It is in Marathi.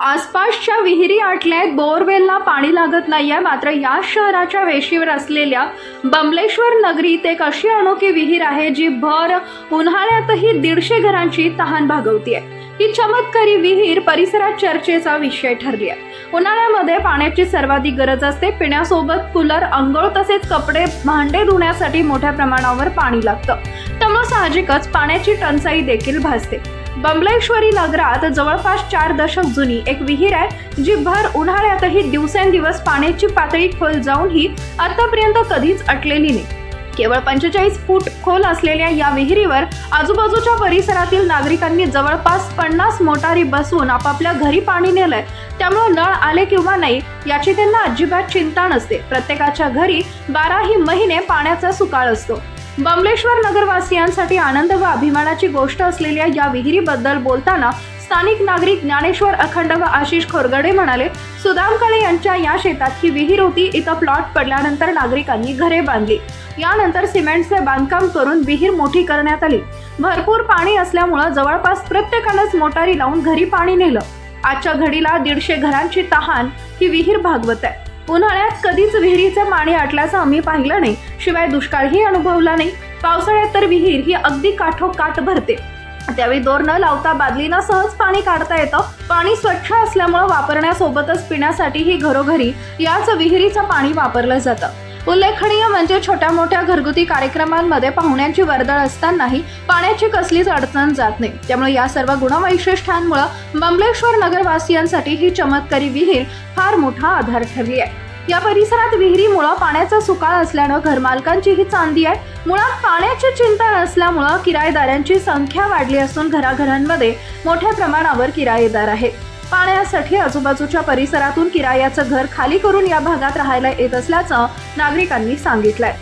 आसपासच्या विहिरी आटल्या आहेत बोरवेलला पाणी लागत नाही आहे मात्र या शहराच्या वेशीवर असलेल्या बमलेश्वर नगरीत एक अशी अनोखी विहीर आहे जी भर उन्हाळ्यातही दीडशे घरांची तहान भागवतीये. ही चमत्कारी विहीर परिसरात चर्चेचा विषय ठरली आहे उन्हाळ्यामध्ये पाण्याची सर्वाधिक गरज असते पिण्यासोबत कूलर अंघोळ तसेच कपडे भांडे धुण्यासाठी मोठ्या प्रमाणावर पाणी लागतं. त्यामुळे साहजिकच पाण्याची टंचाई देखील भासते. बंबलेश्वरी नगरात जवळपास चार दशक जुनी एक विहीर आहे जी भर उन्हाळ्यातही दिवसेंदिवस पाण्याची पातळी खोल जाऊनही आतापर्यंत कधीच अटलेली नाही. केवळ पंचेचाळीस फूट खोल असलेल्या या विहिरीवर आजूबाजूच्या परिसरातील नागरिकांनी जवळपास पन्नास मोटारी बसवून आपापल्या घरी पाणी नेलंय. त्यामुळे नळ आले किंवा नाही याची त्यांना अजिबात चिंता नसते. प्रत्येकाच्या घरी बाराही महिने पाण्याचा सुकाळ असतो. बमलेश्वर नगरवासियांसाठी आनंद व अभिमानाची गोष्ट असलेल्या या विहिरीबद्दल बोलताना स्थानिक नागरिक ज्ञानेश्वर अखंड व आशिष खोरगडे म्हणाले सुदाम काळे यांच्या या शेतात ही विहीर होती. इथं प्लॉट पडल्यानंतर नागरिकांनी घरे बांधली. यानंतर सिमेंटचे बांधकाम करून विहीर मोठी करण्यात आली. भरपूर पाणी असल्यामुळं जवळपास प्रत्येकानंच मोटारी लावून घरी पाणी नेलं. आजच्या घडीला दीडशे घरांची तहान ही विहीर भागवत आहे. उन्हाळ्यात कधीच विहिरीचं पाणी आटल्याचं आम्ही पाहिलं नाही. शिवाय दुष्काळही अनुभवला नाही. पावसाळ्यात तर विहीर ही अगदी काठोकाठ भरते. त्यावेळी दोर न लावता बादलीनं सहज पाणी काढता येतं. पाणी स्वच्छ असल्यामुळं वापरण्यासोबतच पिण्यासाठीही घरोघरी याच विहिरीचं पाणी वापरलं जातं. उल्लेखनीय म्हणजे छोट्या मोठ्या घरगुती कार्यक्रमांमध्ये पाहुण्यांची वर्दळ असतानाही पाण्याची कसलीच अडचण जात नाही. त्यामुळे या सर्व गुणवैशिष्ट्यांमुळे बंबलेश्वर नगरवासियांसाठी ही चमत्कारी विहीर फार मोठा आधार ठरली आहे. या परिसरात विहिरीमुळं पाण्याचा सुकाळ असल्यानं घरमालकांची ही चांदी आहे. मुळात पाण्याची चिंता नसल्यामुळं किरायेदारांची संख्या वाढली असून घराघरांमध्ये मोठ्या प्रमाणावर किरायेदार आहेत. पाण्यासाठी आजूबाजूच्या परिसरातून किरायाचं घर खाली करून या भागात राहायला येत असल्याचं नागरिकांनी सांगितलंय.